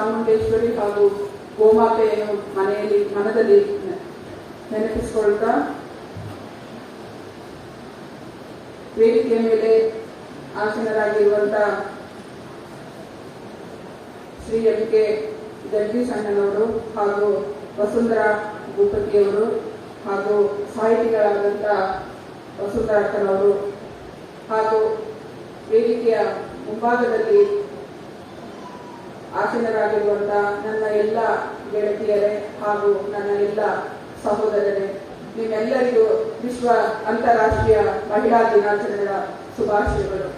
ಚಾಮುಂಡೇಶ್ವರಿ ಹಾಗೂ ಗೋಮಾತೆಯನ್ನು ಮನೆಯಲ್ಲಿ, ಮನದಲ್ಲಿ ನೆನಪಿಸಿಕೊಳ್ತಾ ವೇದಿಕೆಯ ಮೇಲೆ ಆಸೀನರಾಗಿರುವಂತ ಶ್ರೀ ಎಂ ಕೆ ಜಗದೀಶ್ ಅಣ್ಣನವರು ಹಾಗೂ ವಸುಂಧರಾ ಭೂಪತಿಯವರು ಹಾಗೂ ಸಾಹಿತಿಗಳಾದಂಥ ವಸುಂಧರಾ ಅಕ್ಕನವರು ಹಾಗೂ ವೇದಿಕೆಯ ಮುಂಭಾಗದಲ್ಲಿ ಆಸೀನರಾಗಿರುವಂಥ ನನ್ನ ಎಲ್ಲ ಗೆಳತಿಯರೇ ಹಾಗೂ ನನ್ನ ಎಲ್ಲ ಸಹೋದರರೇ, ನಿಮ್ಮೆಲ್ಲರಿಗೂ ವಿಶ್ವ ಅಂತಾರಾಷ್ಟ್ರೀಯ ಮಹಿಳಾ ದಿನಾಚರಣೆಯ ಶುಭಾಶಯಗಳು.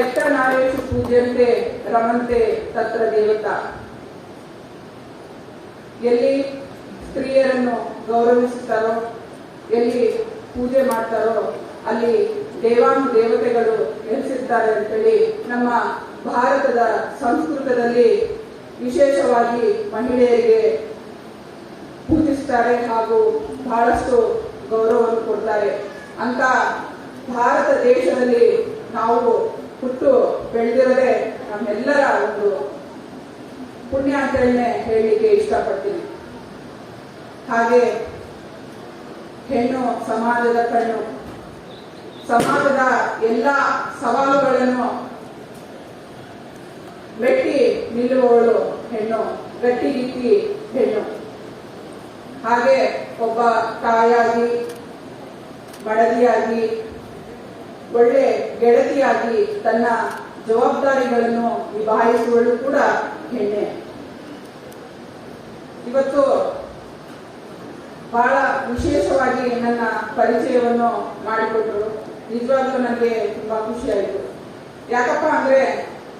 ಎತ್ತ ನಾರೇಶು ಪೂಜ್ಯಂತೆ ರಮಂತೆ ತತ್ರ ದೇವತಾ ಎಲ್ಲಿ ಸ್ತ್ರೀಯರನ್ನು ಗೌರವಿಸುತ್ತಾರೋ, ಎಲ್ಲಿ ಪೂಜೆ ಮಾಡ್ತಾರೋ, ಅಲ್ಲಿ ದೇವಾನು ದೇವತೆಗಳು ನೆಲೆಸಿರ್ತಾರೆ ಅಂತೇಳಿ ನಮ್ಮ ಭಾರತದ ಸಂಸ್ಕೃತದಲ್ಲಿ ವಿಶೇಷವಾಗಿ ಮಹಿಳೆಯರಿಗೆ ಪೂಜಿಸ್ತಾರೆ ಹಾಗೂ ಬಹಳಷ್ಟು ಗೌರವವನ್ನು ಕೊಡ್ತಾರೆ. ಅಂತ ಭಾರತ ದೇಶದಲ್ಲಿ ನಾವು ಹುಟ್ಟು ಬೆಳೆದಿರದೆ ನಮ್ಮೆಲ್ಲರ ಒಂದು ಪುಣ್ಯ ಹೇಳಲಿಕ್ಕೆ ಇಷ್ಟಪಡ್ತೀನಿ. ಹಾಗೆ ಹೆಣ್ಣು ಸಮಾಜದ ಕಣ್ಣು, ಸಮಾಜದ ಎಲ್ಲ ಸವಾಲುಗಳನ್ನು ಮೆಟ್ಟಿ ನಿಲ್ಲುವವಳು ಹೆಣ್ಣು ಗಟ್ಟಿಗಿತ್ತಿ ಹೆಣ್ಣು. ಹಾಗೆ ಒಬ್ಬ ತಾಯಾಗಿ ಬಡದಿಯಾಗಿ, ಒಳ್ಳೆ ಗೆಳತಿಯಾಗಿ ತನ್ನ ಜವಾಬ್ದಾರಿಗಳನ್ನು ನಿಭಾಯಿಸುವಳು ಕೂಡ ಹೆಣ್ಣೆ. ಇವತ್ತು ಬಹಳ ವಿಶೇಷವಾಗಿ ನನ್ನ ಪರಿಚಯವನ್ನು ಮಾಡಿಕೊಟ್ರು ನಿಜವಾಗ್ಲೂ ನನಗೆ ತುಂಬಾ ಖುಷಿ ಆಯಿತು ಯಾಕಪ್ಪ ಅಂದ್ರೆ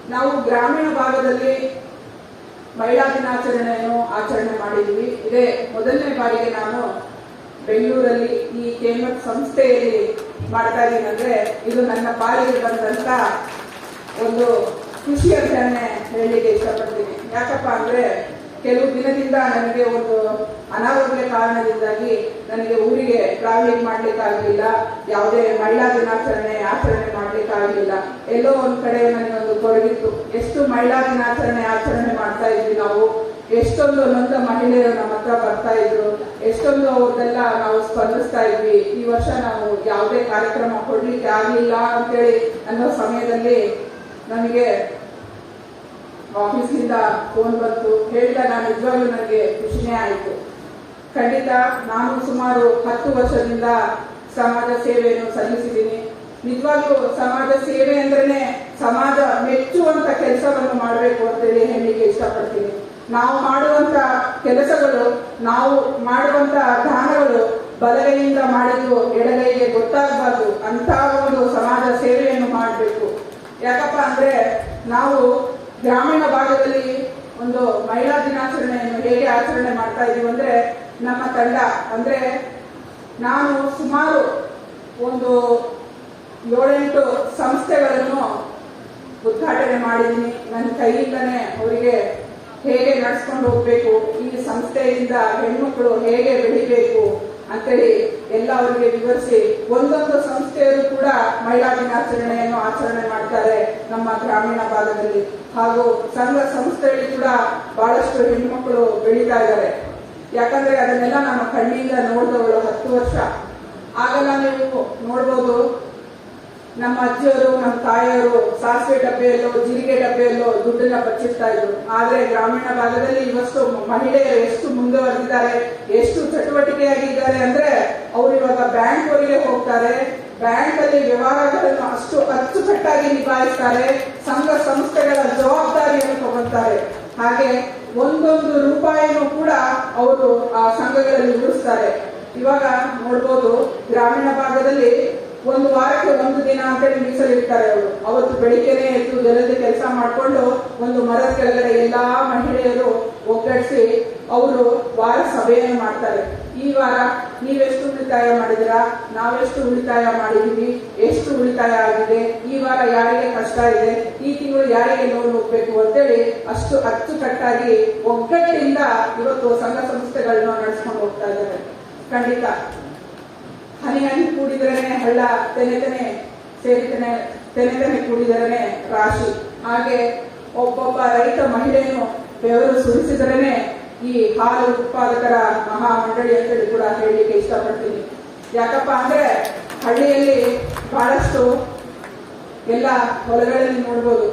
ನಾವು ಗ್ರಾಮೀಣ ಭಾಗದಲ್ಲಿ ಮಹಿಳಾ ದಿನಾಚರಣೆಯನ್ನು ಆಚರಣೆ ಮಾಡಿದ್ವಿ ಇದೇ ಮೊದಲನೇ ಬಾರಿಗೆ ನಾನು ಬೆಂಗಳೂರಲ್ಲಿ ಈ ಕೇಂದ್ರ ಸಂಸ್ಥೆಯಲ್ಲಿ ಮಾಡ್ತಾ ಇದ್ದೀನಿ. ಅಂದ್ರೆ ಇದು ನನ್ನ ಪಾಲಿಗೆ ಬಂದಂತ ಒಂದು ಖುಷಿ ಅಂತಾನೆ ಹೇಳಲಿಕ್ಕೆ ಇಷ್ಟಪಡ್ತೀನಿ. ಯಾಕಪ್ಪ ಅಂದ್ರೆ ಕೆಲವು ದಿನದಿಂದ ನನಗೆ ಒಂದು ಅನಾರೋಗ್ಯ ಕಾರಣದಿಂದಾಗಿ ನನಗೆ ಊರಿಗೆ ಟ್ರಾವೆಲಿಂಗ್ ಮಾಡ್ಲಿಕ್ಕೆ ಆಗಲಿಲ್ಲ ಯಾವುದೇ ಮಹಿಳಾ ದಿನಾಚರಣೆ, ಆಚರಣೆ ಮಾಡ್ಲಿಕ್ಕೆ ಆಗಲಿಲ್ಲ ಎಲ್ಲೋ ಒಂದ್ ಕಡೆ ಒಂದು ಕೊರಗಿತ್ತು. ಎಷ್ಟು ಮಹಿಳಾ ದಿನಾಚರಣೆ, ಆಚರಣೆ ಮಾಡ್ತಾ ಇದ್ವಿ ನಾವು. ಎಷ್ಟೊಂದು ನೊಂದ ಮಹಿಳೆಯರು ನಮ್ಮ ಹತ್ರ ಬರ್ತಾ ಇದ್ರು. ಎಷ್ಟೊಂದು ಅವ್ರದೆಲ್ಲ ನಾವು ಸ್ಪಂದಿಸ್ತಾ ಇದ್ವಿ. ಈ ವರ್ಷ ನಾವು ಯಾವುದೇ ಕಾರ್ಯಕ್ರಮ ಕೊಡ್ಲಿಕ್ಕೆ ಆಗಲಿಲ್ಲ ಅಂತೇಳಿ ಅನ್ನೋ ಸಮಯದಲ್ಲಿ ನನಗೆ ಆಫೀಸ್ನಿಂದ ಫೋನ್ ಬಂತು. ಹೇಳಿದಾಗ ನಿಜವಾಗ್ಲೂ ನನಗೆ ಖುಷಿನೇ ಆಯಿತು. ಖಂಡಿತ ನಾನು ಸುಮಾರು ಹತ್ತು ವರ್ಷದಿಂದ ಸಮಾಜ ಸೇವೆಯನ್ನು ಸಲ್ಲಿಸಿದ್ದೀನಿ. ನಿಜವಾಗ್ಲೂ ಸಮಾಜ ಸೇವೆ ಅಂದ್ರೆ ಸಮಾಜ ಮೆಚ್ಚುವಂತ ಕೆಲಸವನ್ನು ಮಾಡಬೇಕು ಅಂತೇಳಿ ಹೇಳಲಿಕ್ಕೆ ಇಷ್ಟಪಡ್ತೀನಿ. ನಾವು ಮಾಡುವಂತ ಕೆಲಸಗಳು, ನಾವು ಮಾಡುವಂತ ದಾನಗಳು ಬಲಗೈಯಿಂದ ಮಾಡಿದ್ದು ಎಡಗೈಗೆ ಗೊತ್ತಾಗಬಾರ್ದು. ಅಂತ ಒಂದು ಸಮಾಜ ಸೇವೆಯನ್ನು ಮಾಡಬೇಕು. ಯಾಕಪ್ಪ ಅಂದ್ರೆ ನಾವು ಗ್ರಾಮೀಣ ಭಾಗದಲ್ಲಿ ಒಂದು ಮಹಿಳಾ ದಿನಾಚರಣೆಯನ್ನು ಹೇಗೆ ಆಚರಣೆ ಮಾಡ್ತಾ ಇದೀವಿ ಅಂದ್ರೆ ನಮ್ಮ ತಂಡ, ಅಂದ್ರೆ ನಾನು ಸುಮಾರು ಒಂದು ಏಳೆಂಟು ಸಂಸ್ಥೆಗಳನ್ನು ಉದ್ಘಾಟನೆ ಮಾಡಿದ್ದೀನಿ. ನನ್ನ ಕೈಯಿಂದನೇ ಅವರಿಗೆ ಹೇಗೆ ನಡೆಸ್ಕೊಂಡು ಹೋಗ್ಬೇಕು, ಈ ಸಂಸ್ಥೆಯಿಂದ ಹೆಣ್ಮಕ್ಳು ಹೇಗೆ ಬೆಳಿಬೇಕು ಅಂತೇಳಿ ಎಲ್ಲ ಅವರಿಗೆ ವಿವರಿಸಿ, ಒಂದೊಂದು ಸಂಸ್ಥೆಯರು ಕೂಡ ಮಹಿಳಾ ದಿನಾಚರಣೆಯನ್ನು ಆಚರಣೆ ಮಾಡ್ತಾರೆ ನಮ್ಮ ಗ್ರಾಮೀಣ ಭಾಗದಲ್ಲಿ. ಹಾಗೂ ಸಂಘ ಸಂಸ್ಥೆಯಲ್ಲಿ ಕೂಡ ಬಹಳಷ್ಟು ಹೆಣ್ಮಕ್ಳು ಬೆಳೀತಾ ಇದ್ದಾರೆ. ಯಾಕಂದ್ರೆ ಅದನ್ನೆಲ್ಲ ನಮ್ಮ ಕಣ್ಣಿಂದ ನೋಡಿದವಳು ಹತ್ತು ವರ್ಷ. ಆಗಲ್ಲ ನೀವು ನೋಡ್ಬೋದು, ನಮ್ಮ ಅಜ್ಜಿಯವರು, ನಮ್ಮ ತಾಯಿಯವರು ಸಾಸಿವೆ ಡಬ್ಬೆಯಲ್ಲೋ, ಜೀರಿಗೆ ಡಬ್ಬೆಯಲ್ಲೋ ದುಡ್ಡನ್ನ ಬಚ್ಚಿಡ್ತಾ ಇದ್ರು. ಆದ್ರೆ ಗ್ರಾಮೀಣ ಭಾಗದಲ್ಲಿ ಇವತ್ತು ಮಹಿಳೆಯರು ಎಷ್ಟು ಮುಂದುವರೆದಿದ್ದಾರೆ, ಎಷ್ಟು ಚಟುವಟಿಕೆಯಾಗಿದ್ದಾರೆ ಅಂದ್ರೆ ಅವ್ರು ಇವಾಗ ಬ್ಯಾಂಕ್ ಅವರಿಗೆ ಹೋಗ್ತಾರೆ ಬ್ಯಾಂಕ್ ಅಲ್ಲಿ ವ್ಯವಹಾರಗಳನ್ನು ಅಷ್ಟು ಅಚ್ಚುಕಟ್ಟಾಗಿ ನಿಭಾಯಿಸ್ತಾರೆ, ಸಂಘ ಸಂಸ್ಥೆಗಳ ಜವಾಬ್ದಾರಿಯನ್ನು ತಗೊಳ್ತಾರೆ. ಹಾಗೆ ಒಂದೊಂದು ರೂಪಾಯಿನೂ ಕೂಡ ಅವರು ಆ ಸಂಘಗಳಲ್ಲಿ ಉಳಿಸ್ತಾರೆ. ಇವಾಗ ನೋಡ್ಬೋದು, ಗ್ರಾಮೀಣ ಭಾಗದಲ್ಲಿ ಒಂದು ವಾರಕ್ಕೆ ಒಂದು ದಿನ ಅಂತೇಳಿ ಮೀಸಲಿಡ್ತಾರೆ ಅವರು. ಅವತ್ತು ಬೆಳಿಗ್ಗೆನೆ ಎದ್ದು ಜನದ ಕೆಲಸ ಮಾಡಿಕೊಂಡು ಒಂದು ಮರದ ಕೆಳಗಡೆ ಎಲ್ಲಾ ಮಹಿಳೆಯರು ಒಗ್ಗಡಿಸಿ ಅವರು ವಾರ ಸಭೆಯನ್ನು ಮಾಡ್ತಾರೆ. ಈ ವಾರ ನೀವೆಷ್ಟು ಉಳಿತಾಯ ಮಾಡಿದಿರಾ ನಾವೆಷ್ಟು ಉಳಿತಾಯ ಮಾಡಿದೀವಿ ಎಷ್ಟು ಉಳಿತಾಯ ಆಗಿದೆ? ಈ ವಾರ ಯಾರಿಗೆ ಕಷ್ಟ ಇದೆ? ಈ ತಿಂಗಳು ಯಾರಿಗೆ ಲೋನ್ ಹೋಗ್ಬೇಕು ಅಂತೇಳಿ ಅಷ್ಟು ಅಚ್ಚುಕಟ್ಟಾಗಿ ಒಗ್ಗಟ್ಟಿನಿಂದ ಇವತ್ತು ಸಂಘ ಸಂಸ್ಥೆಗಳನ್ನ ನಡೆಸ್ಕೊಂಡು ಹೋಗ್ತಾ ಇದ್ದಾರೆ. ಖಂಡಿತ. ಹನಿ ಹನಿ ಕೂಡಿದ್ರೇನೆ ಹಳ್ಳ, ತೆನೆ ತೆನೆ ಸೇರಿತನೆ ತೆನೆ ಕೂಡಿದರೇನೆ ರಾಶಿ. ಹಾಗೆ ಒಬ್ಬೊಬ್ಬ ರೈತ ಮಹಿಳೆಯನ್ನು ಬೆವರು ಸುರಿಸಿದ್ರೇನೆ ಈ ಹಾಲು ಉತ್ಪಾದಕರ ಮಹಾ ಮಂಡಳಿ ಅಂತೇಳಿ ಕೂಡ ಹೇಳಲಿಕ್ಕೆ ಇಷ್ಟಪಡ್ತೀನಿ. ಯಾಕಪ್ಪ ಅಂದ್ರೆ ಹಳ್ಳಿಯಲ್ಲಿ ಬಹಳಷ್ಟು ಎಲ್ಲ ಹೊಲಗಳಲ್ಲಿ ನೋಡ್ಬೋದು.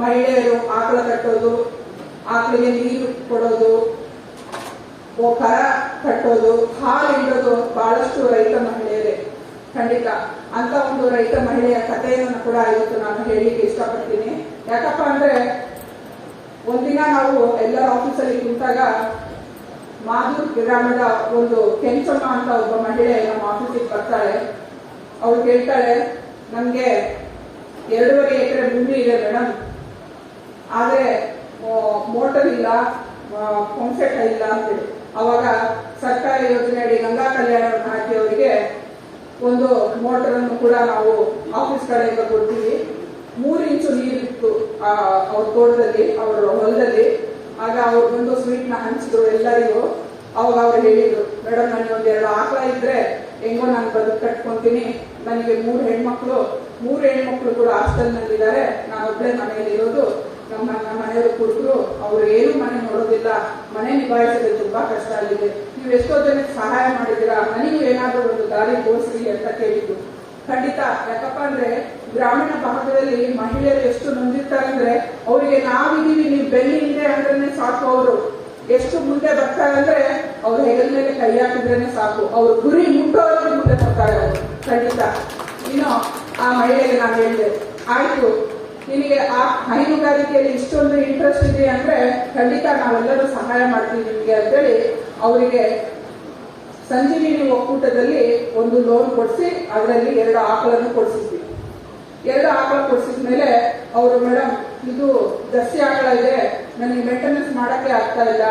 ಮಹಿಳೆಯರು ಆಕಳ ಕಟ್ಟೋದು, ಆಕಳಿಗೆ ನೀರು ಕೊಡೋದು ಕರ ಕಟ್ಟೋದು, ಹಾಲು ಇಡೋದು ಬಹಳಷ್ಟು ರೈತ ಮಹಿಳೆಯರೇ. ಖಂಡಿತ ಅಂತ ಒಂದು ರೈತ ಮಹಿಳೆಯ ಕಥೆಯನ್ನು ಕೂಡ ಇವತ್ತು ನಾನು ಹೇಳಲಿಕ್ಕೆ ಇಷ್ಟಪಡ್ತೀನಿ. ಯಾಕಪ್ಪ ಅಂದ್ರೆ ಒಂದಿನ ನಾವು ಎಲ್ಲರ ಆಫೀಸಲ್ಲಿ ಕುಂತಾಗ ಮಾದೂರ್ ಗ್ರಾಮದ ಒಂದು ಕೆಂಚಮ್ಮ ಅಂತ ಒಬ್ಬ ಮಹಿಳೆ ನಮ್ಮ ಆಫೀಸಿಗೆ ಬರ್ತಾಳೆ. ಅವಳು ಕೇಳ್ತಾಳೆ, ನಮ್ಗೆ ಎರಡೂವರೆ ಎಕರೆ ಭೂಮಿ ಇದೆ ಮೇಡಮ್ ಆದ್ರೆ ಮೋಟರ್ ಇಲ್ಲ ಪಂಪ್ಸೆಟ್ ಇಲ್ಲ ಅಂತೇಳಿ ಅವಾಗ ಸರ್ಕಾರಿ ಯೋಜನೆಯಡಿ ಗಂಗಾ ಕಲ್ಯಾಣವನ್ನು ಹಾಕಿ ಅವರಿಗೆ ಒಂದು ಮೋಟರ್ ಅನ್ನು ಕೂಡ ನಾವು ಆಫೀಸ್ ಕಡೆಯಿಂದ ಕೊಡ್ತೀವಿ. ಮೂರು ಇಂಚು ನೀರಿತ್ತು ಅವ್ರ ತೋಟದಲ್ಲಿ, ಅವರ ಹೊಲದಲ್ಲಿ. ಆಗ ಅವ್ರು ಬಂದು ಸ್ವೀಟ್ನ ಹಂಚಿದ್ರು ಎಲ್ಲರಿಗೂ. ಅವಾಗ ಅವ್ರು ಹೇಳಿದ್ರು ಮೇಡಮ್ ನನಗೆ ಒಂದ್ ಎರಡು ಆಕಳ ಇದ್ರೆ ಹೆಂಗೋ ನಾನು ಬದುಕು ಕಟ್ಕೊಂತೀನಿ. ನನಗೆ ಮೂರು ಹೆಣ್ಮಕ್ಳು ಮೂರು ಹೆಣ್ಮಕ್ಳು ಕೂಡ ಹಾಸ್ಟೆಲ್ನಲ್ಲಿದ್ದಾರೆ ನಾನು ಒಬ್ಳೆ ಮನೆಯಲ್ಲಿ ಇರೋದು ನಮ್ಮ ನಮ್ಮ ಮನೆಯವರು ಕುಡುಕರು ಅವ್ರು ಏನು ಮನೆ ನೋಡೋದಿಲ್ಲ, ಮನೆ ನಿಭಾಯಿಸೋದು ತುಂಬಾ ಕಷ್ಟ ಆಗಿದೆ ನೀವು ಎಷ್ಟೋ ಜನಕ್ಕೆ ಸಹಾಯ ಮಾಡಿದಿರಾ ಮನೆಗೆ ಏನಾದರೂ ಒಂದು ದಾರಿ ತೋರಿಸ್ರಿ ಅಂತ ಕೇಳಿದ್ದು. ಖಂಡಿತ, ಯಾಕಪ್ಪ ಅಂದ್ರೆ ಗ್ರಾಮೀಣ ಭಾಗದಲ್ಲಿ ಮಹಿಳೆಯರು ಎಷ್ಟು ನೊಂದಿರ್ತಾರೆ ಅಂದ್ರೆ ಅವರಿಗೆ ನಾವಿದ್ದೀವಿ ನೀವು ಬೆಲ್ಲಿ ಹಿಂದೆ ಅಂದ್ರೆ ಸಾಕು ಅವರು. ಎಷ್ಟು ಮುಂದೆ ಬರ್ತಾರೆ ಅಂದ್ರೆ ಅವ್ರ ಹೆಗಲ ಮೇಲೆ ಕೈ ಹಾಕಿದ್ರೇನೆ ಸಾಕು. ಅವ್ರ ಗುರಿ ಮುಟ್ಟೋದ್ರೆ ಮುಂದೆ ಬರ್ತಾರೆ ಅವರು. ಖಂಡಿತ. ಇನ್ನು ಆ ಮಹಿಳೆಗೆ ನಾನು ಹೇಳಿದೆ, ಆಯ್ತು ನಿನಗೆ ಆ ಹೈನುಗಾರಿಕೆಯಲ್ಲಿ ಇಷ್ಟೊಂದು ಇಂಟ್ರೆಸ್ಟ್ ಇದೆ ಅಂದ್ರೆ ಖಂಡಿತ ನಾವೆಲ್ಲರೂ ಸಹಾಯ ಮಾಡ್ತೀವಿ ನಿಮಗೆ ಅಂತೇಳಿ ಅವರಿಗೆ ಸಂಜೀವಿನಿ ಒಕ್ಕೂಟದಲ್ಲಿ ಒಂದು ಲೋನ್ ಕೊಡಿಸಿ, ಅದರಲ್ಲಿ ಎರಡು ಆಕಳನ್ನು ಕೊಡಿಸಿದ್ವಿ. ಎರಡು ಆಕಳ ಕೊಡಿಸಿದ ಮೇಲೆ ಅವರು ಮೇಡಮ್ ಇದು ಜರ್ಸಿ ಆಕಳ ಇದೆ, ನನಗೆ ಮೇಂಟೆನೆನ್ಸ್ ಮಾಡಕ್ಕೆ ಆಗ್ತಾ ಇಲ್ಲ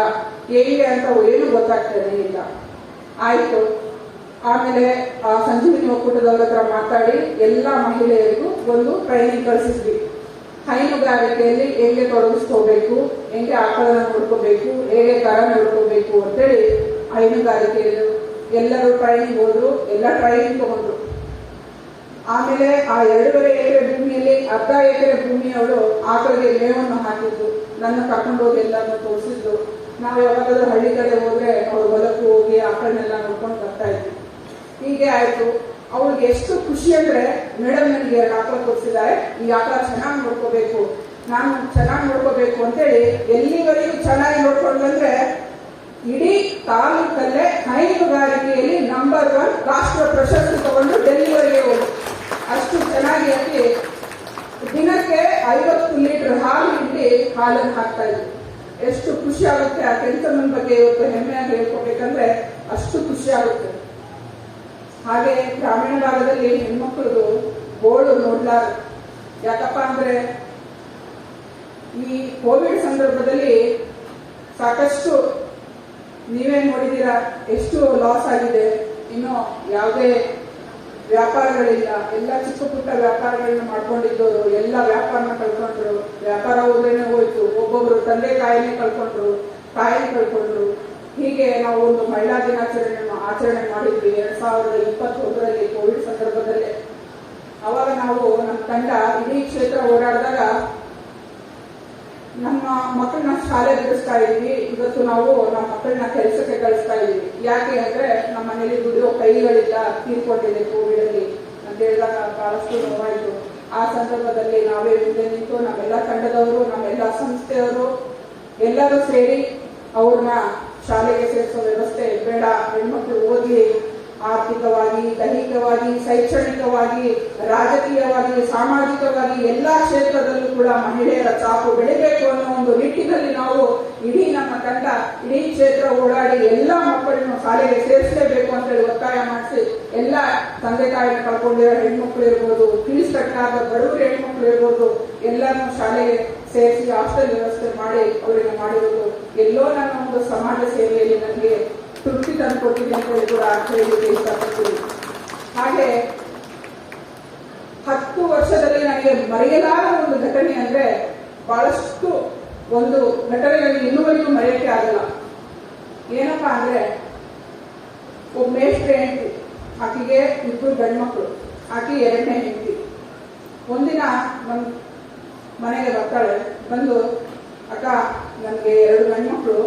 ಹೇಗೆ ಅಂತ ಏನು ಗೊತ್ತಾಗ್ತಾ ಇಲ್ಲ ಆಯಿತು. ಆಮೇಲೆ ಆ ಸಂಜೀವಿನಿ ಒಕ್ಕೂಟದವ್ರ ಹತ್ರ ಮಾತಾಡಿ ಎಲ್ಲ ಮಹಿಳೆಯರಿಗೂ ಒಂದು ಟ್ರೈನಿಂಗ್ ಕಳಿಸಿದ್ವಿ. ಹೈನುಗಾರಿಕೆಯಲ್ಲಿ ಹೇಗೆ ತೊಡಗಿಸ್ಕೋಬೇಕು, ಹೆಂಗೆ ಆಕಳನ ನೋಡ್ಕೋಬೇಕು, ಹೇಗೆ ಕರ ನೋಡ್ಕೋಬೇಕು ಅಂತೇಳಿ ಹೈನುಗಾರಿಕೆಯಲ್ಲಿ ಎಲ್ಲರೂ ಟ್ರೈನಿಂಗ್ ಹೋದ್ರು, ಎಲ್ಲ ಟ್ರೈನಿಂಗ್ ತಗೊಂಡ್ರು. ಆಮೇಲೆ ಆ ಎರಡೂವರೆ ಎಕರೆ ಭೂಮಿಯಲ್ಲಿ ಅರ್ಧ ಎಕರೆ ಭೂಮಿಯವರು ಆಕಳಿಗೆ ಮೇವನ್ನು ಹಾಕಿದ್ರು. ನನ್ನ ಕರ್ಕೊಂಡು ಹೋಗಿ ಎಲ್ಲಾನು ತೋರಿಸಿದ್ರು. ನಾವು ಯಾವಾಗಾದ್ರೂ ಹಳ್ಳಿ ಕಡೆ ಹೋದ್ರೆ ಅವ್ರು ಹೊಲಕ್ಕೂ ಹೋಗಿ ಆಕಳನ್ನೆಲ್ಲ ನೋಡ್ಕೊಂಡು ಬರ್ತಾ ಇದ್ವಿ. ಹೀಗೆ ಆಯ್ತು. ಅವ್ಳಿಗೆ ಎಷ್ಟು ಖುಷಿ ಅಂದ್ರೆ ಮೇಡಮ್ ನನಗೆ ಆಕಳ ಕೊಡಿಸಿದ್ದಾರೆ. ಈ ಆಕಳ ಚೆನ್ನಾಗಿ ನೋಡ್ಕೋಬೇಕು. ನಾನು ಚೆನ್ನಾಗಿ ನೋಡ್ಕೋಬೇಕು ಅಂತೇಳಿ ಎಲ್ಲಿವರೆಗೂ ಚೆನ್ನಾಗಿ ನೋಡ್ಕೊಂಡ್ರೆ ಇಡೀ ತಾಲೂಕಲ್ಲೇ ಹೈನುಗಾರಿಕೆಯಲ್ಲಿ ನಂಬರ್ ಒನ್ ರಾಷ್ಟ್ರ ಪ್ರಶಸ್ತಿ ತಗೊಂಡು ಡೆಲ್ಲಿವರೆಗೆ ಹೋಗಿ ಅಷ್ಟು ಚೆನ್ನಾಗಿ ಅಲ್ಲಿ ದಿನಕ್ಕೆ ಐವತ್ತು ಲೀಟರ್ ಹಾಲು ಇಲ್ಲಿ ಹಾಲನ್ನು ಹಾಕ್ತಾ ಇದ್ರು. ಎಷ್ಟು ಖುಷಿ ಆಗುತ್ತೆ ಆ ಕೆಲಸ ಬಗ್ಗೆ ಇವತ್ತು ಹೆಮ್ಮೆಯಾಗಿ ಹೇಳ್ಕೊಬೇಕಂದ್ರೆ ಅಷ್ಟು ಖುಷಿ ಆಗುತ್ತೆ. ಹಾಗೆ ಗ್ರಾಮೀಣ ಭಾಗದಲ್ಲಿ ಹೆಣ್ಮಕ್ಳದು ಗೋಳು ನೋಡ್ಲಾರ ಯಾಕಪ್ಪ ಅಂದ್ರೆ ಈ ಕೋವಿಡ್ ಸಂದರ್ಭದಲ್ಲಿ ಸಾಕಷ್ಟು ನೀವೇ ನೋಡಿದ್ದೀರಾ ಎಷ್ಟು ಲಾಸ್ ಆಗಿದೆ. ಇನ್ನು ಯಾವುದೇ ವ್ಯಾಪಾರಗಳಿಲ್ಲ. ಎಲ್ಲ ಚಿಕ್ಕ ಪುಟ್ಟ ವ್ಯಾಪಾರಗಳನ್ನ ಮಾಡ್ಕೊಂಡಿದ್ದವರು, ಎಲ್ಲ ವ್ಯಾಪಾರನ ಕಳ್ಕೊಂಡ್ರು. ವ್ಯಾಪಾರ ಹೋದ್ರೇನೆ ಹೋಯ್ತು. ಒಬ್ಬೊಬ್ರು ತಂದೆ ತಾಯಿನೇ ಕಳ್ಕೊಂಡ್ರು, ತಾಯಿ ಕಳ್ಕೊಂಡ್ರು. ಹೀಗೆ ನಾವು ಒಂದು ಮಹಿಳಾ ದಿನಾಚರಣೆಯನ್ನು ಆಚರಣೆ ಮಾಡಿದ್ವಿ. ಎರಡ್ ಸಾವಿರದ ಇಪ್ಪತ್ತೊಂದರಲ್ಲಿ ಕೋವಿಡ್ ಸಂದರ್ಭದಲ್ಲಿ. ಅವಾಗ ನಾವು ನಮ್ಮ ತಂಡ ಇಡೀ ಕ್ಷೇತ್ರ ಓಡಾಡಿದಾಗ ನಮ್ಮ ಮಕ್ಕಳನ್ನ ಶಾಲೆ ಬಿಡಿಸ್ತಾ ಇದ್ವಿ. ಇವತ್ತು ನಾವು ನಮ್ಮ ಮಕ್ಕಳನ್ನ ಕೆಲಸಕ್ಕೆ ಕಳಿಸ್ತಾ ಇದ್ವಿ. ಯಾಕೆ ಅಂದ್ರೆ ನಮ್ಮ ಮನೇಲಿ ದುಡಿಯೋ ಕೈಗಳಿಲ್ಲ ತೀರ್ಕೊಂಡಿದೆ ಕೋವಿಡ್ ಅಲ್ಲಿ. ಅಂತ ಹೇಳಿದಾಗ ಬಹಳಷ್ಟು ನೋವಾಯಿತು. ಆ ಸಂದರ್ಭದಲ್ಲಿ ನಾವೇ ಮುಂದೆ ನಿಂತು ನಮ್ಮೆಲ್ಲ ತಂಡದವರು, ನಮ್ಮೆಲ್ಲ ಸಂಸ್ಥೆಯವರು ಎಲ್ಲರೂ ಸೇರಿ ಅವ್ರನ್ನ ಶಾಲೆಗೆ ಸೇರಿಸೋ ವ್ಯವಸ್ಥೆ ಬೇಡ. ಹೆಣ್ಮಕ್ಳು ಓದಿ ಆರ್ಥಿಕವಾಗಿ, ದೈಹಿಕವಾಗಿ, ಶೈಕ್ಷಣಿಕವಾಗಿ, ರಾಜಕೀಯವಾಗಿ, ಸಾಮಾಜಿಕವಾಗಿ ಎಲ್ಲಾ ಕ್ಷೇತ್ರದಲ್ಲೂ ಕೂಡ ಮಹಿಳೆಯರ ಚಾಪು ಬೆಳಿಬೇಕು ಅನ್ನೋ ಒಂದು ನಿಟ್ಟಿನಲ್ಲಿ ನಾವು ಇಡೀ ನಮ್ಮ ತಂಡ, ಇಡೀ ಕ್ಷೇತ್ರ ಓಡಾಡಿ ಎಲ್ಲ ಮಕ್ಕಳನ್ನು ಶಾಲೆಗೆ ಸೇರಿಸಲೇಬೇಕು ಅಂತ ಹೇಳಿ ಒತ್ತಾಯ ಮಾಡಿಸಿ ಎಲ್ಲ ತಂದೆ ತಾಯಿ ಕಳ್ಕೊಂಡಿರೋ ಹೆಣ್ಮಕ್ಳು ಇರ್ಬೋದು ತಿಳಿಸ್ತಕ್ಕಾದ ಬಡವರು ಹೆಣ್ಮಕ್ಳು ಇರ್ಬೋದು ಎಲ್ಲರನ್ನು ಶಾಲೆಗೆ ಸೇರಿಸಿ ಹಾಸ್ಟೆಲ್ ವ್ಯವಸ್ಥೆ ಮಾಡಿ ಅವರಿಗೆ ಮಾಡಿರೋದು. ಎಲ್ಲೋ ನನ್ನ ಒಂದು ಸಮಾಜ ಸೇವೆಯಲ್ಲಿ ನನಗೆ ತೃಪ್ತಿ ತಂದುಕೊಟ್ಟಿದೆ ಅಂತ ಹೇಳಿ ಕೂಡ ಹೇಳಲಿಕ್ಕೆ ಇಷ್ಟಪಡ್ತೀನಿ. ಹಾಗೆ ಹತ್ತು ವರ್ಷದಲ್ಲಿ ನನಗೆ ಮರೆಯಲಾದ ಒಂದು ಘಟನೆ ಅಂದ್ರೆ ಬಹಳಷ್ಟು ಒಂದು ಘಟನೆ ನನಗೆ ಇನ್ನುವರೆಗೂ ಮರೆಯಕ್ಕೆ ಆಗಲ್ಲ. ಏನಪ್ಪಾ ಅಂದ್ರೆ ಒಬ್ಬ ಮೇಷ್ಟ್ರೆ ಹೆಂಡತಿ, ಆಕೆಗೆ ಇಬ್ಬರು ಗಂಡ್ಮಕ್ಳು, ಆಕೆ ಎರಡನೇ ಹೆಂಡತಿ. ಒಂದಿನ ನಮ್ಮ ಮನೆಗೆ ಬರ್ತಾಳೆ. ಬಂದು, ಅಕ್ಕ, ನನಗೆ ಎರಡು ಗಂಡ್ಮಕ್ಳು.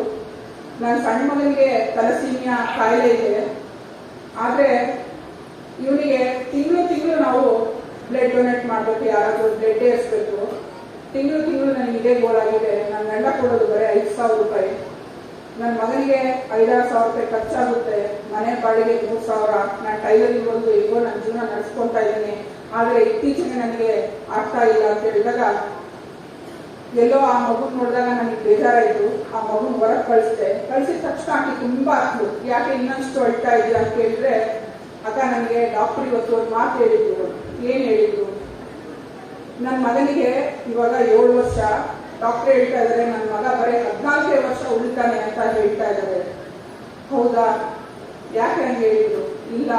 ನನ್ನ ಸಣ್ಣ ಮಗನಿಗೆ ತಲಸೀಮಿಯಾ ಕಾಯಿಲೆ ಇದೆ. ಆದರೆ ಇವನಿಗೆ ತಿಂಗಳು ತಿಂಗಳು ನಾವು ಬ್ಲಡ್ ಡೊನೇಟ್ ಮಾಡಬೇಕು, ಯಾರಾದರೂ ಬ್ಲಡ್ ಏರಿಸ್ಬೇಕು ತಿಂಗಳು ತಿಂಗಳು ನನಗೆ ಇದೇ ಗೋಳಾಗಿದೆ ನನ್ನ ಗಂಡ ಕೊಡೋದು ಬರೀ ಐದು ಸಾವಿರ ರೂಪಾಯಿ. ನನ್ನ ಮಗನಿಗೆ ಐದಾರು ಸಾವಿರ ರೂಪಾಯಿ ಖರ್ಚಾಗುತ್ತೆ. ಮನೆ ಬಾಡಿಗೆ ಮೂರು ಸಾವಿರ. ನಾನು ಟೈಲರಿಂಗ್ ಬಂದು ಇಗೋ ನನ್ನ ಜೀವನ ನಡೆಸ್ಕೊತಾ ಇದ್ದೀನಿ. ಆದರೆ ಇತ್ತೀಚೆಗೆ ನನಗೆ ಆಗ್ತಾ ಇಲ್ಲ ಅಂತ ಹೇಳಿದಾಗ ಎಲ್ಲೋ ಆ ಮಗು ನೋಡಿದಾಗ ನನಗೆ ಬೇಜಾರಾಯಿತು. ಆ ಮಗುನ ಹೊರಗೆ ಕಳಿಸಿದೆ. ಕಳಿಸಿದ ತಕ್ಷಣ ಆಕೆ ತುಂಬಾ ಹತ್ತು ಯಾಕೆ ಇನ್ನಷ್ಟು ಅಳ್ತಾ ಇದೆಯಾ ಅಂತ ಕೇಳಿದ್ರೆ, ಅಕ್ಕ, ನನಗೆ ಡಾಕ್ಟರ್ ಇವತ್ತು ಒಂದು ಮಾತು ಹೇಳಿದ್ರು. ಏನು ಹೇಳಿದ್ರು? ನನ್ನ ಮಗನಿಗೆ ಇವಾಗ ಏಳು ವರ್ಷ. ಡಾಕ್ಟರ್ ಹೇಳ್ತಾ ಇದ್ದಾರೆ ನನ್ನ ಮಗ ಬರೀ ಹದಿನಾಲ್ಕೇ ವರ್ಷ ಉಳಿತಾನೆ ಅಂತ ಹೇಳ್ತಾ ಇದ್ದಾರೆ ಹೌದಾ? ಯಾಕೆ ಹಂಗೆ ಹೇಳಿದ್ರು? ಇಲ್ಲ.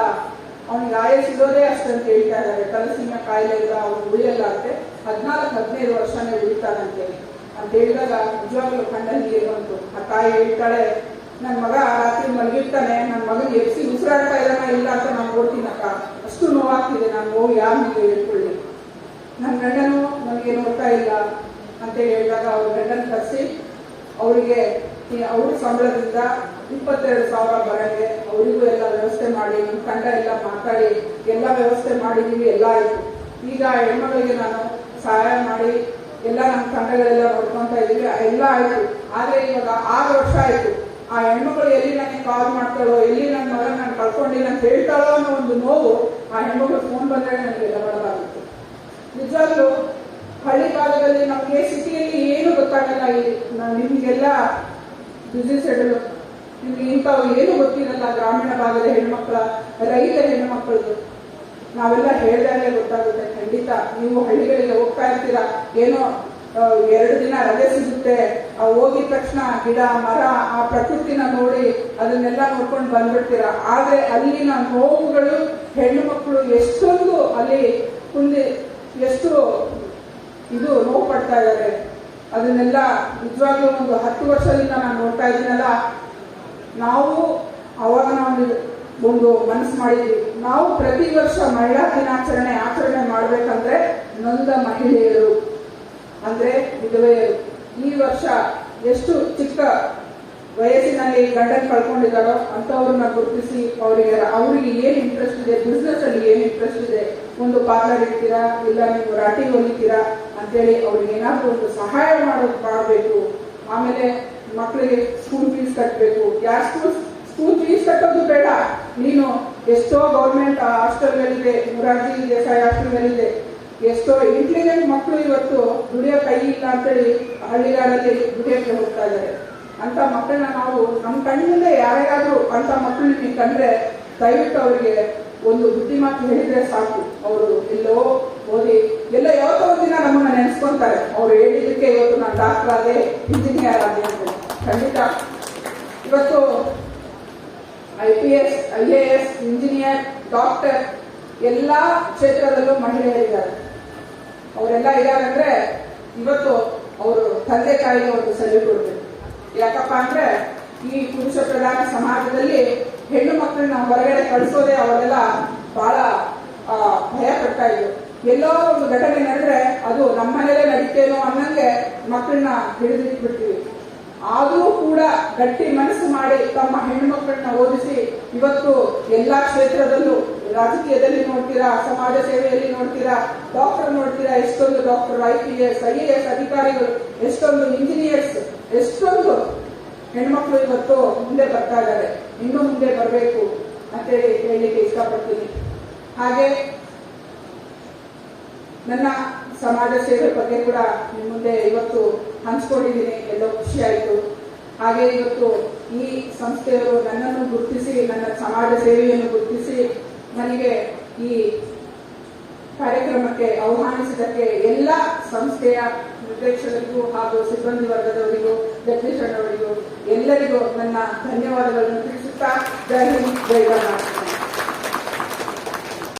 ಅವ್ನಿಗೆ ಆಯಸ್ ಇರೋದೇ ಅಷ್ಟಂತ ಹೇಳ್ತಾ ಇದ್ದಾರೆ ತಲಸಿನ ಕಾಯಿಲೆ ಇಲ್ಲ. ಅವ್ನು ಉಳಿಯಲ್ಲ ಅಂತೆ. ಹದಿನಾಲ್ಕು, ಹದಿನೈದು ವರ್ಷನೇ ಉಳಿತಾನಂತೆ. ಅಂತ ಹೇಳಿದಾಗ ನಿಜವಾಗ್ಲೂ ಕಣ್ಣಲ್ಲಿ ಬಂತು? ಆ ತಾಯಿ ಹೇಳ್ತಾಳೆ ನನ್ನ ಮಗ ರಾತ್ರಿ ಮಲಗಿರ್ತಾನೆ ನನ್ನ ಮಗನ ಎಬ್ಸಿ ಉಸಿರಾಡ್ತಾ ಇದ್ದಾನ ಇಲ್ಲ ಅಂತ ನಾನು ನೋಡ್ತೀನಕ್ಕ. ಅಷ್ಟು ನೋವಾಗ್ತಿದೆ, ನಾನು ನೋವು ಯಾರು ನಿಮಗೆ ಹೇಳ್ಕೊಳ್ಳಿ. ನನ್ನ ಗಂಡನು ನನಗೆ ನೋಡ್ತಾ ಇಲ್ಲ. ಅಂತ ಹೇಳಿದಾಗ ಅವ್ರ ಗಂಡನ ಕರೆಸಿ, ಅವರಿಗೆ ಅವ್ರ ಸಂಬಳದಿಂದ ಇಪ್ಪತ್ತೆರಡು ಸಾವಿರ ಬರಂಗೆ ಅವರಿಗೂ ಎಲ್ಲ ವ್ಯವಸ್ಥೆ ಮಾಡಿ ನಮ್ಮ ತಂಡ ಎಲ್ಲ ಮಾತಾಡಿ, ಎಲ್ಲ ವ್ಯವಸ್ಥೆ ಮಾಡಿದ್ದೀವಿ ಎಲ್ಲ ಆಯಿತು. ಈಗ ಹೆಣ್ಮಗಳಿಗೆ ನಾನು ಸಹಾಯ ಮಾಡಿ ಎಲ್ಲ ನಮ್ಮ ತಂಡಗಳೆಲ್ಲ ನೋಡ್ಕೊಂತ ಇದ್ದೀವಿ. ಎಲ್ಲ ಆಯಿತು. ಆದರೆ ಇವಾಗ ಆರು ವರ್ಷ ಆಯಿತು. ಆ ಹೆಣ್ಮಗಳು ಎಲ್ಲಿ ನನಗೆ ಕಾಲ್ ಮಾಡ್ತಾಳೋ, ಎಲ್ಲಿ ನನ್ನ ಮಗ ನಾನು ಕಳ್ಕೊಂಡಿಲ್ಲ ಅಂತ ಹೇಳ್ತಾಳೋ ಅನ್ನೋ ಒಂದು ನೋವು ಆ ಹೆಣ್ಮಗಳು ಫೋನ್ ಬಂದರೆ ನನಗೆ ಬಡಬಾಗಿತ್ತು ನಿಜವಾಗ್ಲೂ ಹಳ್ಳಿ ಕಾಲದಲ್ಲಿ ನಮಗೆ ಸಿಟಿಯಲ್ಲಿ ಏನು ಗೊತ್ತಾಗಲ್ಲ ಬಿಸಿ ನಿಮಗೆಲ್ಲ ಬ್ಯುಸಿ ಶೆಡ್ಯೂಲ್ ನಿಮ್ಗೆ ಇಂಥವು ಏನು ಗೊತ್ತಿರಲ್ಲ ಗ್ರಾಮೀಣ ಭಾಗದ ಹೆಣ್ಮಕ್ಳ, ರೈತ ಹೆಣ್ಮಕ್ಳದು ನಾವೆಲ್ಲ ಹೇಳಿದಾಗಲೇ ಗೊತ್ತಾಗುತ್ತೆ, ಖಂಡಿತ. ನೀವು ಹಳ್ಳಿಗಳಿಗೆ ಹೋಗ್ತಾ ಇರ್ತೀರಾ? ಏನೋ ಎರಡು ದಿನ ರಜೆ ಸಿಗುತ್ತೆ. ಹೋಗಿದ ತಕ್ಷಣ ಗಿಡ, ಮರ, ಆ ಪ್ರಕೃತಿನ ನೋಡಿ ಅದನ್ನೆಲ್ಲ ನೋಡ್ಕೊಂಡು ಬಂದ್ಬಿಡ್ತೀರ? ಆದ್ರೆ ಅಲ್ಲಿನ ನೋವುಗಳು ಹೆಣ್ಣು ಮಕ್ಕಳು ಎಷ್ಟೊಂದು ಅಲ್ಲಿ ಕುಂದಿ, ಎಷ್ಟು ಇದು ನೋವು ಪಡ್ತಾ ಇದ್ದಾರೆ. ಅದನ್ನೆಲ್ಲ ನಿಜವಾಗ್ಲೂ ಒಂದು ಹತ್ತು ವರ್ಷದಿಂದ ನಾನು ನೋಡ್ತಾ ಇದ್ದೀನಲ್ಲ, ನಾವು ಅವಾಗ ನಾವು ಒಂದು ಮನಸ್ಸು ಮಾಡಿದ್ವಿ. ನಾವು ಪ್ರತಿ ವರ್ಷ ಮಹಿಳಾ ದಿನಾಚರಣೆ ಆಚರಣೆ ಮಾಡಬೇಕಂದ್ರೆ ನೊಂದ ಮಹಿಳೆಯರು. ಅಂದ್ರೆ ವಿಧವೆಯರು. ಈ ವರ್ಷ ಎಷ್ಟು ಚಿಕ್ಕ ವಯಸ್ಸಿನಲ್ಲಿ ಗಂಡನ್ ಕಳ್ಕೊಂಡಿದ್ದಾರೋ ಅಂತವ್ರನ್ನ ಗುರುತಿಸಿ ಅವರಿಗೆ ಅವರಿಗೆ ಏನ್ ಇಂಟ್ರೆಸ್ಟ್ ಇದೆ ಬಿಸ್ನೆಸ್ ಅಲ್ಲಿ ಏನ್ ಇಂಟ್ರೆಸ್ಟ್ ಇದೆ, ಒಂದು ಪಾರ್ಲರ್ ಇರ್ತೀರಾ ಇಲ್ಲ ನೀವು ರಾಟಿ ಹೊಲಿತೀರಾ ಅಂತೇಳಿ ಅವ್ರಿಗೆ ಏನಾದ್ರೂ ಒಂದು ಸಹಾಯ ಮಾಡೋದು ಮಾಡಬೇಕು. ಆಮೇಲೆ ಮಕ್ಕಳಿಗೆ ಸ್ಕೂಲ್ ಫೀಸ್ ಕಟ್ಟಬೇಕು ಯಾರು ಸ್ಕೂಲ್ ಸ್ಕೂಲ್ ಫೀಸ್ ಕಟ್ಟೋದು ಬೇಡ. ನೀನು ಎಷ್ಟೋ ಗೌರ್ಮೆಂಟ್ ಹಾಸ್ಟೆಲ್ಗಳಿದೆ ಮುರಾರ್ಜಿ ದೇಸಾಯಿ ಹಾಸ್ಟೆಲ್ಗಳಿದೆ ಎಷ್ಟೋ ಇಂಟೆಲಿಜೆಂಟ್ ಮಕ್ಕಳು ಇವತ್ತು ದುಡಿಯೋ ಕೈ ಇಲ್ಲ ಅಂತೇಳಿ ಹಳ್ಳಿಗಾರಲ್ಲಿ ದುಡಿಯೋಕ್ಕೆ ಹೋಗ್ತಾ ಇದ್ದಾರೆ. ಅಂತ ಮಕ್ಕಳನ್ನ ನಾವು ನಮ್ಮ ಕಣ್ಣಿಂದ ಯಾರ್ಯಾರಾದ್ರೂ ಅಂತ ಮಕ್ಕಳು ನೀವು ಕಂಡ್ರೆ ದಯವಿಟ್ಟು ಅವರಿಗೆ ಒಂದು ಬುದ್ಧಿ ಮಾತು ಹೇಳಿದ್ರೆ ಸಾಕು. ಅವರು ಎಲ್ಲೋ ಓದಿ, ಎಲ್ಲ ಯಾವತ್ತೋ ದಿನ ನಮ್ಮನ್ನ ನೆನೆಸ್ಕೊಂತಾರೆ. ಅವ್ರು ಹೇಳಿದ್ದಕ್ಕೆ ಇವತ್ತು ನಾನು ಡಾಕ್ಟರ್ ಆದೆ, ಇಂಜಿನಿಯರ್ ಆದೆ ಖಂಡಿತ. ಇವತ್ತು I P I A S engineer doctor ಎಲ್ಲ ಕ್ಷೇತ್ರದಲ್ಲೂ ಮಹಿಳೆಯರಿದ್ದಾರೆ. ಅವರೆಲ್ಲ ಇದ್ದಾರೆ ಅಂದ್ರೆ ಇವತ್ತು ಅವರು ತಂದೆ ತಾಯಿಗೆ ಒಂದು ಸಲ್ಯೂಟ್ ಕೊಡ್ಬೇಕು. ಯಾಕಪ್ಪ ಅಂದ್ರೆ ಈ ಪುರುಷ ಪ್ರಧಾನ ಸಮಾಜದಲ್ಲಿ ಹೆಣ್ಣು ಮಕ್ಕಳನ್ನ ಹೊರಗಡೆ ಕಳಿಸೋದೇ ಅವರೆಲ್ಲ ಬಹಳ ಭಯ ಪಡ್ತಾ ಇದ್ರು. ಎಲ್ಲೋ ಒಂದು ಘಟನೆ ನಡೆದ್ರೆ ಅದು ನಮ್ಮನೇಲೆ ನಡೀತೇನೋ ಅನ್ನಂಗೆ ಮಕ್ಕಳನ್ನ ಹಿಡಿದಿಟ್ಬಿಡ್ತೀವಿ. ಆದರೂ ಕೂಡ ಗಟ್ಟಿ ಮನಸ್ಸು ಮಾಡಿ ತಮ್ಮ ಹೆಣ್ಣು ಮಕ್ಕಳನ್ನ ಓದಿಸಿ, ಇವತ್ತು ಎಲ್ಲಾ ಕ್ಷೇತ್ರದಲ್ಲೂ ರಾಜಕೀಯದಲ್ಲಿ ನೋಡ್ತೀರಾ, ಸಮಾಜ ಸೇವೆಯಲ್ಲಿ ನೋಡ್ತೀರಾ ಡಾಕ್ಟರ್ ನೋಡ್ತೀರಾ, ಎಷ್ಟೊಂದು doctor I P S I A S ಅಧಿಕಾರಿಗಳು, ಎಷ್ಟೊಂದು ಇಂಜಿನಿಯರ್ಸ್ ಎಷ್ಟೊಂದು ಹೆಣ್ಮಕ್ಳು ಇವತ್ತು ಮುಂದೆ ಬರ್ತಾ ಇದ್ದಾರೆ. ಇನ್ನೂ ಮುಂದೆ ಬರಬೇಕು ಅಂತೇಳಿ ಹೇಳಲಿಕ್ಕೆ ಇಷ್ಟಪಡ್ತೀನಿ. ಹಾಗೆ ನನ್ನ ಸಮಾಜ ಸೇವೆ ಬಗ್ಗೆ ಕೂಡ ನಿಮ್ಮ ಮುಂದೆ ಇವತ್ತು ಹಂಚ್ಕೊಂಡಿದ್ದೀನಿ, ಎಲ್ಲೋ ಖುಷಿ ಆಯಿತು ಹಾಗೆ ಇವತ್ತು ಈ ಸಂಸ್ಥೆಯವರು ನನ್ನನ್ನು ಗುರುತಿಸಿ, ನನ್ನ ಸಮಾಜ ಸೇವೆಯನ್ನು ಗುರುತಿಸಿ ನನಗೆ ಈ ಕಾರ್ಯಕ್ರಮಕ್ಕೆ ಆಹ್ವಾನಿಸಿದ್ದಕ್ಕೆ ಎಲ್ಲ ಸಂಸ್ಥೆಯ ನಿರ್ದೇಶಕರಿಗೂ ಹಾಗೂ ಸಿಬ್ಬಂದಿ ವರ್ಗದವರಿಗೂ, ಜಗದೀಶ್ ಅವರಿಗೂ ಎಲ್ಲರಿಗೂ ನನ್ನ ಧನ್ಯವಾದಗಳನ್ನು ತಿಳಿಸುತ್ತಾ, ಜೈ ಹಿಂದ್, ಜೈ ಕರ್ನಾಟಕ